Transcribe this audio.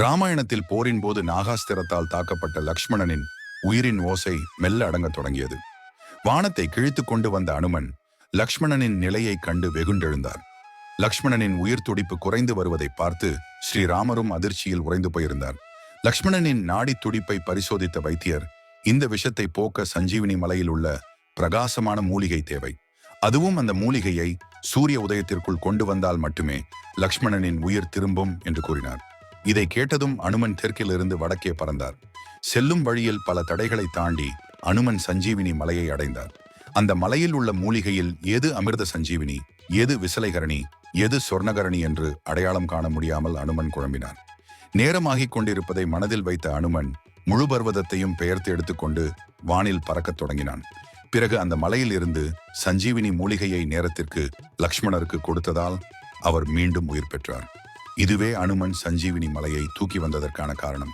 ராமாயணத்தில் போரின் போது நாகாஸ்திரத்தால் தாக்கப்பட்ட லக்ஷ்மணனின் உயிரின் ஓசை மெல்ல அடங்கத் தொடங்கியது. வானத்தை கிழித்துக் கொண்டு வந்த அனுமன் லக்ஷ்மணனின் நிலையைக் கண்டு வெகுண்டெழுந்தார். லக்ஷ்மணனின் உயிர் துடிப்பு குறைந்து வருவதை பார்த்து ஸ்ரீராமரும் அதிர்ச்சியில் உறைந்து போயிருந்தார். லக்ஷ்மணனின் நாடி துடிப்பை பரிசோதித்த வைத்தியர் இந்த விஷத்தை போக்க சஞ்சீவினி மலையில் உள்ள பிரகாசமான மூலிகை தேவை. அதுவும் அந்த மூலிகையை சூரிய உதயத்திற்குள் கொண்டு வந்தால் மட்டுமே லக்ஷ்மணனின் உயிர் திரும்பும் என்று கூறினார். இதை கேட்டதும் அனுமன் தெற்கிலிருந்து வடக்கே பறந்தார். செல்லும் வழியில் பல தடைகளை தாண்டி அனுமன் சஞ்சீவினி மலையை அடைந்தார். அந்த மலையில் உள்ள மூலிகையில் எது அமிர்த சஞ்சீவினி எது விசலைகரணி எது சொர்ணகரணி என்று அடையாளம் காண முடியாமல் அனுமன் குழம்பினார் நேரமாகிக் கொண்டிருப்பதை மனதில் வைத்த அனுமன் முழு பர்வதத்தையும் பெயர்த்து எடுத்துக்கொண்டு வானில் பறக்கத் தொடங்கினான். பிறகு அந்த மலையில் இருந்து சஞ்சீவினி மூலிகையை நேரத்திற்கு லக்ஷ்மணருக்கு கொடுத்ததால் அவர் மீண்டும் உயிர் பெற்றார். இதுவே அனுமன் சஞ்சீவினி மலையை தூக்கி வந்ததற்கான காரணம்.